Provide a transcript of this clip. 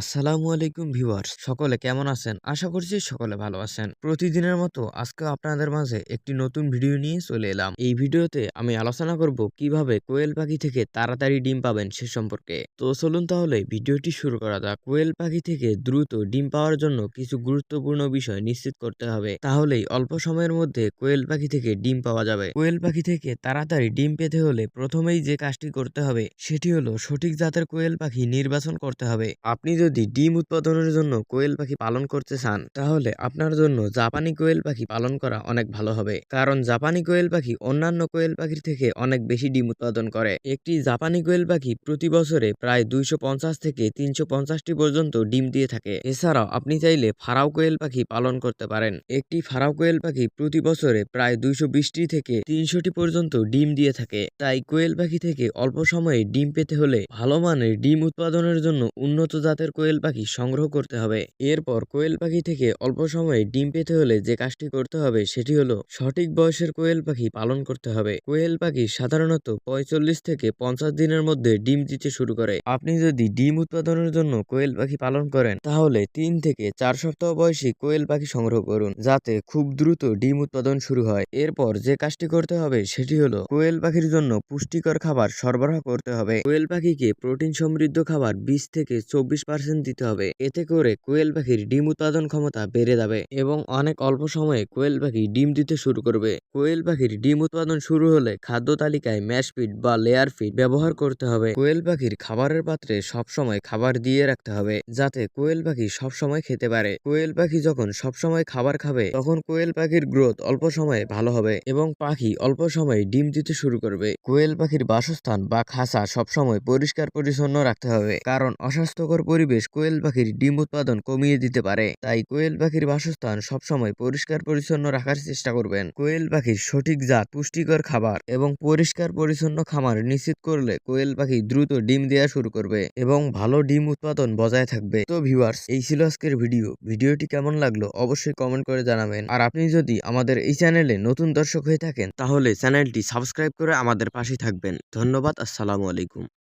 আসসালামু আলাইকুম ভিউয়ার্স, সকলে কেমন আছেন? আশা করছি সকলে ভালো আছেন। প্রতিদিনের মতো আজকে আপনাদের মাঝে একটি নতুন ভিডিও নিয়ে চলে এলাম। এই ভিডিওতে আমি আলোচনা করব কীভাবে কোয়েল পাখি থেকে তাড়াতাড়ি ডিম পাবেন সে সম্পর্কে। তো চলুন তাহলে ভিডিওটি শুরু করা যাক। কোয়েল পাখি থেকে দ্রুত ডিম পাওয়ার জন্য কিছু গুরুত্বপূর্ণ বিষয় নিশ্চিত করতে হবে। তাহলেই অল্প সময়ের মধ্যে কোয়েল পাখি থেকে ডিম পাওয়া যাবে। কোয়েল পাখি থেকে তাড়াতাড়ি ডিম পেতে হলে প্রথমেই যে কাজটি করতে হবে, সেটি হলো সঠিক জাতের কোয়েল পাখি নির্বাচন করতে হবে। আপনি যদি ডিম উৎপাদনের জন্য কোয়েল পাখি পালন করতে চান, তাহলে আপনার জন্য জাপানি কোয়েল পাখি পালন করা অনেক ভালো হবে। কারণ জাপানি কোয়েল পাখি অন্যান্য কোয়েল পাখির থেকে অনেক বেশি ডিম উৎপাদন করে। একটি জাপানি কোয়েল পাখি প্রতি বছরে প্রায় দুইশো পঞ্চাশ থেকে তিনশো পর্যন্ত ডিম দিয়ে থাকে। এছাড়াও আপনি চাইলে ফারাও কোয়েল পাখি পালন করতে পারেন। একটি ফারাও কোয়েল পাখি প্রতি বছরে প্রায় দুইশো বিশটি থেকে তিনশোটি পর্যন্ত ডিম দিয়ে থাকে। তাই কোয়েল পাখি থেকে অল্প সময়ে ডিম পেতে হলে ভালো মানের ডিম উৎপাদনের জন্য উন্নত জাতের কোয়েল পাখি সংগ্রহ করতে হবে। এরপর কোয়েল পাখি থেকে অল্প সময়ে ডিম পেতে হলে যে কাজটি করতে হবে সেটি হলো সঠিক বয়সের কোয়েল পাখি পালন করতে হবে। কোয়েল পাখি সাধারণত পঁয়তাল্লিশ থেকে পঞ্চাশ দিনের মধ্যে ডিম দিতে শুরু করে। আপনি যদি ডিম উৎপাদনের জন্য কোয়েল পাখি পালন করেন, তাহলে তিন থেকে চার সপ্তাহ বয়সী কোয়েল পাখি সংগ্রহ করুন, যাতে খুব দ্রুত ডিম উৎপাদন শুরু হয়। এরপর যে কাজটি করতে হবে সেটি হলো কোয়েল পাখির জন্য পুষ্টিকর খাবার সরবরাহ করতে হবে। কোয়েল পাখিকে প্রোটিন সমৃদ্ধ খাবার বিশ থেকে চব্বিশ পার্সেন্ট দিতে হবে। এতে করে কোয়েল পাখির ডিম উৎপাদন ক্ষমতা বেড়ে যাবে এবং অনেক অল্প সময়ে কোয়েল পাখি ডিম দিতে শুরু করবে। কোয়েল পাখির ডিম উৎপাদন শুরু হলে খাদ্য তালিকায় ম্যাশ ফিড বা লেয়ার ফিড ব্যবহার করতে হবে। কোয়েল পাখির খাবারের পাত্রে সবসময় খাবার দিয়ে রাখতে হবে, যাতে কোয়েল পাখি সবসময় খেতে পারে। কোয়েল পাখি যখন সবসময় খাবার খাবে, তখন কোয়েল পাখির গ্রোথ অল্প সময়ে ভালো হবে এবং পাখি অল্প সময়ে ডিম দিতে শুরু করবে। কোয়েল পাখির বাসস্থান বা খাঁচা সবসময় পরিষ্কার পরিচ্ছন্ন রাখতে হবে, কারণ অস্বাস্থ্যকর পরিবেশ কোয়েল পাখির ডিম উৎপাদন কমিয়ে দিতে পারে। তাই কোয়েল পাখির বাসস্থান সবসময় পরিষ্কার পরিচ্ছন্ন রাখার চেষ্টা করবেন। কোয়েল পাখির সঠিক জাত, পুষ্টিকর খাবার এবং পরিষ্কার পরিচ্ছন্ন খামার নিশ্চিত করলে কোয়েল পাখি দ্রুত ডিম দেওয়া শুরু করবে এবং ভালো ডিম উৎপাদন বজায় থাকবে। তো ভিউয়ার্স, এই ছিল আজকের ভিডিও। ভিডিওটি কেমন লাগল অবশ্যই কমেন্ট করে জানাবেন। আর আপনি যদি আমাদের এই চ্যানেলে নতুন দর্শক হয়ে থাকেন, তাহলে চ্যানেলটি সাবস্ক্রাইব করে আমাদের পাশে থাকবেন। ধন্যবাদ, আসসালামু আলাইকুম।